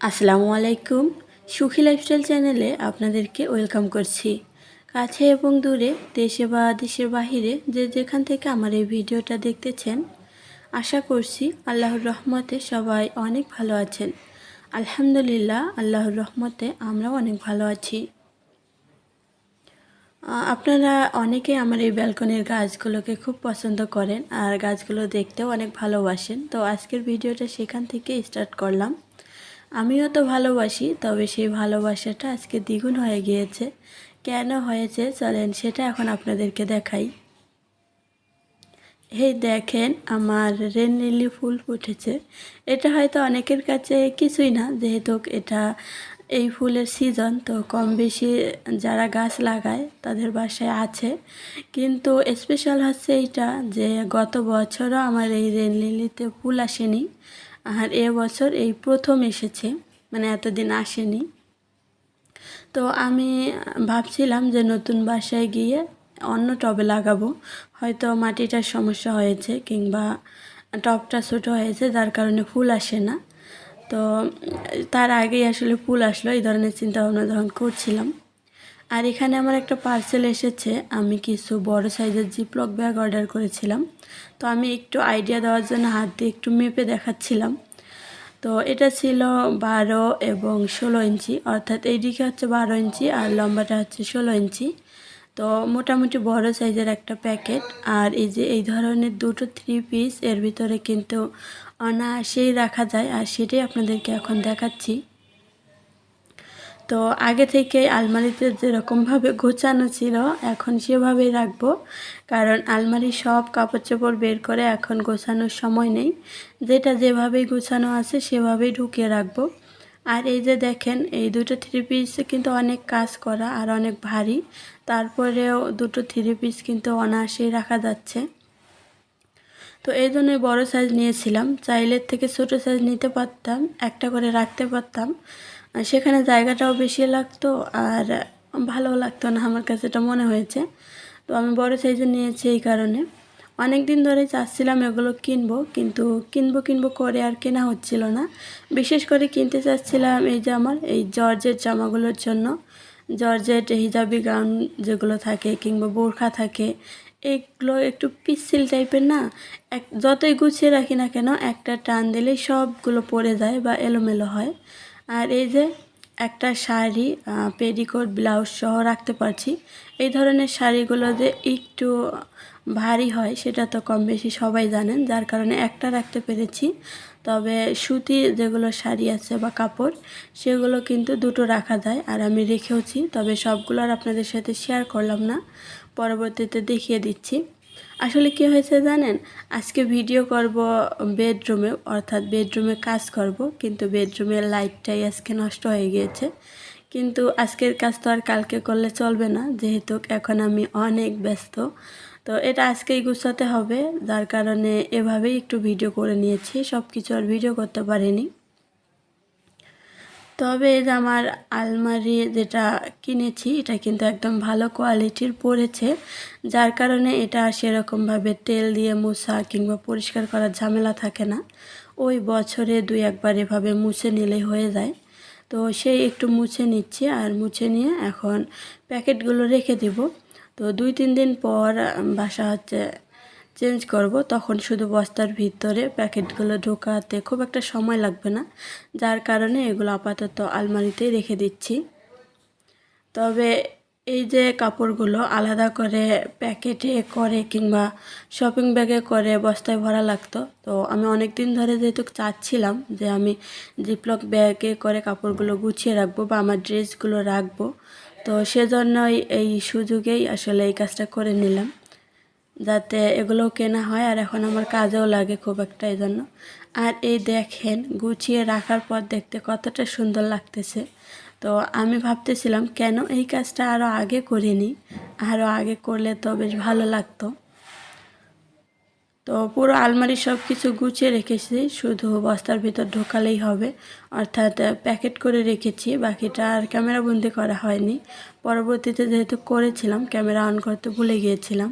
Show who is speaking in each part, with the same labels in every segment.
Speaker 1: আসসালামু আলাইকুম। সুখী লাইফস্টাইল চ্যানেলে আপনাদেরকে ওয়েলকাম করছি। কাছে এবং দূরে, দেশে বা দেশের বাহিরে যে যেখান থেকে আমার এই ভিডিওটা দেখতেছেন, আশা করছি আল্লাহর রহমতে সবাই অনেক ভালো আছেন। আলহামদুলিল্লাহ, আল্লাহর রহমতে আমরাও অনেক ভালো আছি। আপনারা অনেকে আমার এই ব্যালকনির গাছগুলোকে খুব পছন্দ করেন আর গাছগুলো দেখতেও অনেক ভালোবাসেন। তো আজকের ভিডিওটা সেখান থেকে স্টার্ট করলাম। আমিও তো ভালোবাসি, তবে সেই ভালোবাসাটা আজকে দ্বিগুণ হয়ে গিয়েছে। কেন হয়েছে চলেন সেটা এখন আপনাদেরকে দেখাই। এই দেখেন আমার রেন লিলি ফুল ফুটেছে। এটা হয়তো অনেকের কাছে কিছুই না, যেহেতু এটা এই ফুলের সিজন তো কম বেশি যারা গাছ লাগায় তাদের বাসায় আছে। কিন্তু স্পেশাল হচ্ছে এইটা যে গত বছরও আমার এই রেন লিলিতে ফুল আসেনি। আর এবছর এই প্রথম এসেছে মানে এতদিন আসেনি। তো আমি ভাবছিলাম যে নতুন বাসায় গিয়ে অন্য টবে লাগাবো, হয়তো মাটিটার সমস্যা হয়েছে কিংবা টবটা ছোটো হয়েছে, যার কারণে ফুল আসে না। তো তার আগেই আসলে ফুল আসলো, এই ধরনের চিন্তা ভাবনা যখন করছিলাম। আর এখানে আমার একটা পার্সেল এসেছে। আমি কিছু বড় সাইজের জিপলক ব্যাগ অর্ডার করেছিলাম। তো আমি একটু আইডিয়া দেওয়ার জন্য হাত দিয়ে একটু মেপে দেখাচ্ছিলাম। তো এটা ছিল বারো এবং ষোলো ইঞ্চি। অর্থাৎ এইদিকে হচ্ছে বারো ইঞ্চি আর লম্বাটা হচ্ছে ষোলো ইঞ্চি। তো মোটামুটি বড় সাইজের একটা প্যাকেট আর এই যে এই ধরনের দুটো থ্রি পিস এর ভিতরে কিন্তু অনায়াসেই রাখা যায়। আর সেটাই আপনাদেরকে এখন দেখাচ্ছি। তো আগে থেকে আলমারিতে যেরকমভাবে গোছানো ছিল, এখন সেভাবেই রাখব। কারণ আলমারি সব কাপড় চোপড় বের করে এখন গোছানোর সময় নেই। যেটা যেভাবেই গোছানো আছে সেভাবেই ঢুকিয়ে রাখব। আর এই যে দেখেন, এই দুটো থ্রি পিস কিন্তু অনেক কাজ করা আর অনেক ভারী। তারপরেও দুটো থ্রি পিস কিন্তু অনায়াসেই রাখা যাচ্ছে। তো এই জন্যই বড়ো সাইজ নিয়েছিলাম। চাইলের থেকে ছোটো সাইজ নিতে পারতাম, একটা করে রাখতে পারতাম। সেখানে জায়গাটাও বেশি লাগতো আর ভালো লাগতো না আমার কাছে, এটা মনে হয়েছে। তো আমি বড় সাইজের নিয়েছি এই কারণে। অনেক দিন ধরে চাচ্ছিলাম এগুলো কিনবো, কিন্তু কিনবো কিনবো করে আর কেনা হচ্ছিল না। বিশেষ করে কিনতে চাচ্ছিলাম এই যে আমার, এই জর্জের জামাগুলোর জন্য। জর্জেট হিজাবি গাউন যেগুলো থাকে কিংবা বোরখা থাকে, এগুলো একটু পিচ্ছিল টাইপের না, এক, যতই গুছিয়ে রাখি না কেন, একটা টান দিলেই সবগুলো পড়ে যায় বা এলোমেলো হয়। আর এই যে একটা শাড়ি পেডিকোট, ব্লাউজ সহ রাখতে পারছি। এই ধরনের শাড়িগুলো যে একটু ভারী হয়, সেটা তো কম বেশি সবাই জানেন, যার কারণে একটা রাখতে পেরেছি। তবে সুতি যেগুলো শাড়ি আছে বা কাপড়, সেগুলো কিন্তু দুটো রাখা যায় আর আমি রেখেওছি। তবে সবগুলো আর আপনাদের সাথে শেয়ার করলাম না। পরবর্তীতে দেখিয়ে দিচ্ছি। আসলে কি হয়েছে জানেন? আজকে ভিডিও করব বেডরুমে অর্থাৎ বেডরুমে কাজ করব, কিন্তু বেডরুমের লাইটটাই আজকে নষ্ট হয়ে গিয়েছে। কিন্তু আজকের কাজ তো আর কালকে করলে চলবে না, যেহেতু এখন আমি অনেক ব্যস্ত। তো এটা আজকেই গুছাতে হবে, যার কারণে এভাবেই একটু ভিডিও করে নিয়েছি সব কিছু আর ভিডিও করতে পারিনি। তবে আমার আলমারি যেটা কিনেছি, এটা কিন্তু একদম ভালো কোয়ালিটির পড়েছে। যার কারণে এটা সেরকমভাবে তেল দিয়ে মুছা কিংবা পরিষ্কার করার ঝামেলা থাকে না। ওই বছরে দুই একবার এভাবে মুছে নিলে হয়ে যায়। তো সেই একটু মুছে নিচ্ছি আর মুছে নিয়ে এখন প্যাকেটগুলো রেখে দেব। তো দুই তিন দিন পর বাসা হচ্ছে চেঞ্জ করব, তখন শুধু বস্তার ভিতরে প্যাকেটগুলো ঢোকাতে খুব একটা সময় লাগবে না। যার কারণে এগুলো আপাতত আলমারিতেই রেখে দিচ্ছি। তবে এই যে কাপড়গুলো আলাদা করে প্যাকেটে করে কিংবা শপিং ব্যাগে করে বস্তায় ভরা লাগতো, তো আমি অনেক দিন ধরে যেহেতু চাচ্ছিলাম যে আমি জিপলক ব্যাগে করে কাপড়গুলো গুছিয়ে রাখব বা আমার ড্রেসগুলো রাখব, তো সেজন্যই এই সুযোগেই আসলে এই কাজটা করে নিলাম। যাতে এগুলোও কেনা হয়, আর এখন আমার কাজেও লাগে খুব একটা এই জন্য আর এই দেখেন, গুছিয়ে রাখার পর দেখতে কতটা সুন্দর লাগতেছে। তো আমি ভাবতেছিলাম, কেন এই কাজটা আরও আগে করিনি? আরও আগে করলে তো বেশ ভালো লাগতো। তো পুরো আলমারি সব কিছু গুছিয়ে রেখেছি, শুধু বস্তার ভিতর ঢোকালেই হবে। অর্থাৎ প্যাকেট করে রেখেছি, বাকিটা আর ক্যামেরা বন্দি করা হয়নি। পরবর্তীতে যেহেতু করেছিলাম, ক্যামেরা অন করতে ভুলে গিয়েছিলাম।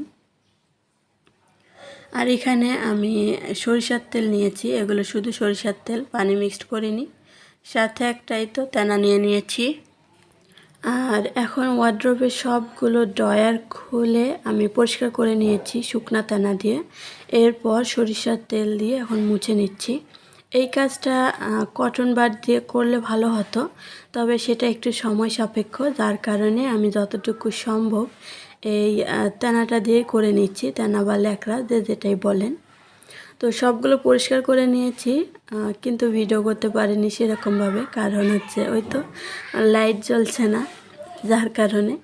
Speaker 1: আর এখানে আমি সরিষার তেল নিয়েছি। এগুলো শুধু সরিষার তেল, পানি মিক্সড করিনি সাথে একটাই তো তেনা নিয়ে নিয়েছি। আর এখন ওয়ার্ড্রোবের সবগুলো ড্রয়ার খুলে আমি পরিষ্কার করে নিয়েছি শুকনা তেনা দিয়ে। এরপর সরিষার তেল দিয়ে এখন মুছে নিচ্ছি। এই কাজটা কটন বার দিয়ে করলে ভালো হতো, তবে সেটা একটু সময় সাপেক্ষ, যার কারণে আমি যতটুকু সম্ভব এই তেনাটা দিয়ে করে নিচ্ছি, তেনা বা ল্যাকড়া যে যেটাই বলেন। তো সবগুলো পরিষ্কার করে নিয়েছি কিন্তু ভিডিও করতে পারিনি সেরকমভাবে, কারণ হচ্ছে ওই তো লাইট জ্বলছে না, যার কারণে।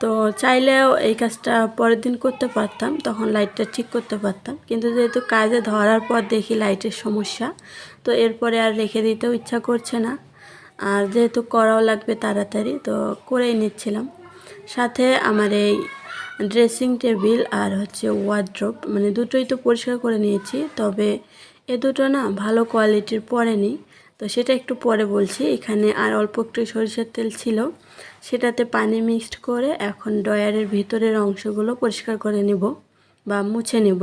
Speaker 1: তো চাইলেও এই কাজটা পরের দিন করতে পারতাম, তখন লাইটটা ঠিক করতে পারতাম। কিন্তু যেহেতু কাজে ধরার পর দেখি লাইটের সমস্যা, তো এরপরে আর রেখে দিতেও ইচ্ছা করছে না। আর যেহেতু করাও লাগবে তাড়াতাড়ি, তো করেই নিচ্ছিলাম। সাথে আমার এই ড্রেসিং টেবিল আর হচ্ছে ওয়ার্ড্রপ মানে দুটোই তো পরিষ্কার করে নিয়েছি, তবে এ দুটো না ভালো কোয়ালিটির পরেনি তো সেটা একটু পরে বলছি, এখানে আর অল্প একটু সরিষার তেল ছিল, সেটাতে পানি মিক্সড করে এখন ডয়ারের ভিতরের অংশগুলো পরিষ্কার করে নিব বা মুছে নিব।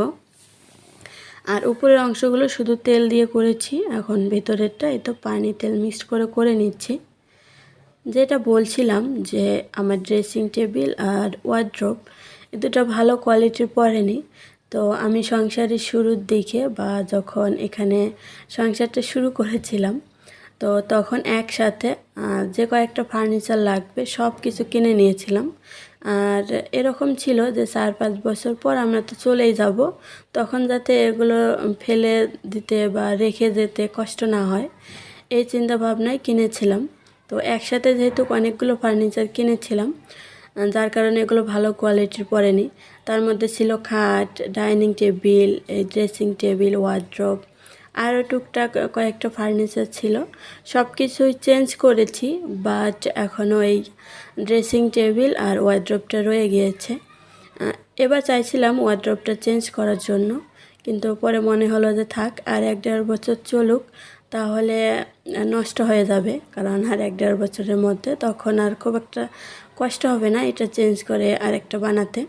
Speaker 1: আর উপরের অংশগুলো শুধু তেল দিয়ে করেছি, এখন ভেতরেরটা এই তো পানি তেল মিক্সড করে করে নিচ্ছি। যেটা বলছিলাম যে আমার ড্রেসিং টেবিল আর ওয়ার্ড্রপ এ দুটো ভালো কোয়ালিটির পরেনি তো আমি সংসারের শুরুর দিকে বা যখন এখানে সংসারটা শুরু করেছিলাম, তো তখন একসাথে যে কয়েকটা ফার্নিচার লাগবে সব কিছু কিনে নিয়েছিলাম। আর এরকম ছিল যে চার পাঁচ বছর পর আমরা তো চলেই যাব, তখন যাতে এগুলো ফেলে দিতে বা রেখে যেতে কষ্ট না হয়, এই চিন্তা ভাবনায় কিনেছিলাম। একসাথে যেহেতু অনেকগুলো ফার্নিচার কিনেছিলাম যার কারণে এগুলো ভালো কোয়ালিটির পড়েনি। তার মধ্যে ছিল খাট dining table dressing table wardrobe আরও টুকটাক কয়েকটা ফার্নিচার ছিল। সব কিছুই চেঞ্জ করেছি বাট এখনও এই ড্রেসিং টেবিল আর ওয়ার্ড্রপটা রয়ে গিয়েছে। এবার চাইছিলাম ওয়ার্ড্রপটা চেঞ্জ করার জন্য, কিন্তু পরে মনে হলো যে থাক, আর এক দেড় বছর চলুক তাহলে নষ্ট হয়ে যাবে। কারণ আর এক দেড় বছরের মধ্যে তখন আর খুব একটা কষ্ট হবে না এটা চেঞ্জ করে আরেকটা বানাতে।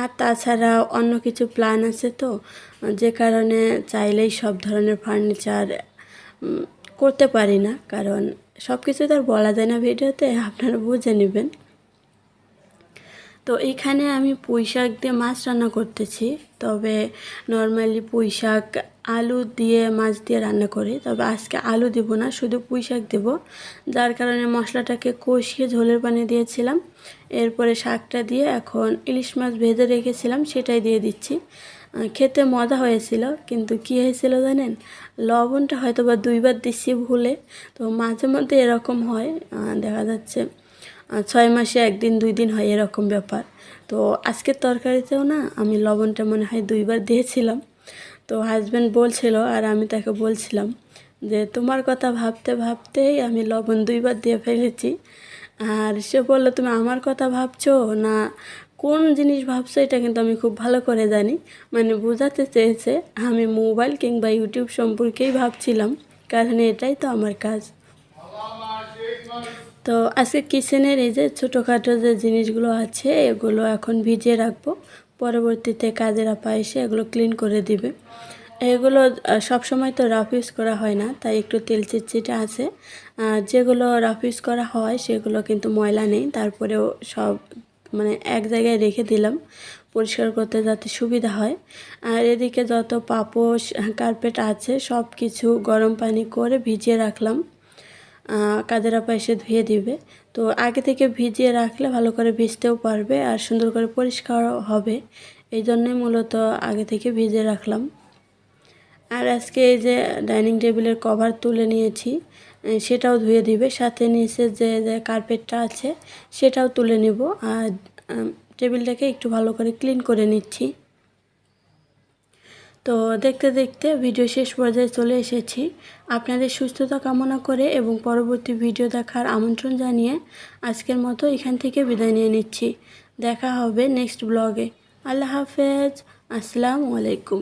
Speaker 1: আর তাছাড়া অন্য কিছু প্ল্যান আছে তো, যে কারণে চাইলেই সব ধরনের ফার্নিচার করতে পারি না। কারণ সব কিছু তো আর বলা যায় না ভিডিওতে, আপনারা বুঝে নেবেন। তো এখানে আমি পুঁই শাক দিয়ে মাছ রান্না করতেছি। তবে নর্মালি পুঁই শাক আলু দিয়ে, মাছ দিয়ে রান্না করি। তবে আজকে আলু দিব না, শুধু পুঁই শাক দেবো। যার কারণে মশলাটাকে কষিয়ে ঝোলের পানি দিয়েছিলাম। এরপরে শাকটা দিয়ে এখন ইলিশ মাছ ভেজে রেখেছিলাম, সেটাই দিয়ে দিচ্ছি। খেতে মজা হয়েছিল, কিন্তু কি হয়েছিল জানেন? লবণটা হয়তো বা দুইবার দিচ্ছি ভুলে, তো মাঝে মধ্যে এরকম হয়। দেখা যাচ্ছে ছয় মাসে একদিন, দুই দিন হয় এরকম ব্যাপার। তো আজকের তরকারিতেও না, আমি লবণটা মনে হয় দুইবার দিয়েছিলাম। তো হাজব্যান্ড বলছিল আর আমি তাকে বলছিলাম যে, তোমার কথা ভাবতে ভাবতেই আমি লবণ দুইবার দিয়ে ফেলেছি। আর সে বলল, তুমি আমার কথা ভাবছ? না, কোন জিনিস ভাবছ এটা কিন্তু আমি খুব ভালো করে জানি। মানে বোঝাতে চেয়েছে, আমি মোবাইল কিংবা ইউটিউব সম্পর্কেই ভাবছিলাম, কারণ এটাই তো আমার কাজ। তো আজকে কিচেনের এই যে ছোটোখাটো যে জিনিসগুলো আছে, এগুলো এখন ভিজিয়ে রাখব। পরবর্তীতে কাজের আপা এসে এগুলো ক্লিন করে দিবে। এগুলো সব সময় তো রাফ ইউজ করা হয় না, তাই একটু তেল চিটচিটে আছে। যেগুলো রাফ ইউজ করা হয়, সেগুলো কিন্তু ময়লা নেই, তারপরেও সব মানে এক জায়গায় রেখে দিলাম, পরিষ্কার করতে যাতে সুবিধা হয়। আর এদিকে যত পাপোশ কার্পেট আছে সব কিছু গরম পানি করে ভিজিয়ে রাখলাম। কাদের আপা এসে ধুয়ে দিবে। তো আগে থেকে ভিজিয়ে রাখলে ভালো করে ভিজতেও পারবে আর সুন্দর করে পরিষ্কার হবে। এই জন্যই মূলত আগে থেকে ভিজিয়ে রাখলাম। আর আজকে এই যে ডাইনিং টেবিলের কভার তুলে নিয়েছি সেটাও ধুয়ে দিবে। সাথে নিচে যে যে কার্পেটটা আছে, সেটাও তুলে নিব। আর টেবিলটাকে একটু ভালো করে ক্লিন করে নিচ্ছি। তো দেখতে দেখতে ভিডিও শেষ পর্যায়ে চলে এসেছি। আপনাদের সুস্থতা কামনা করে এবং পরবর্তী ভিডিও দেখার আমন্ত্রণ জানিয়ে আজকের মতো এখান থেকে বিদায় নিয়ে নিচ্ছি। দেখা হবে নেক্সট ব্লগে আল্লাহ হাফেজ। আসসালামু আলাইকুম।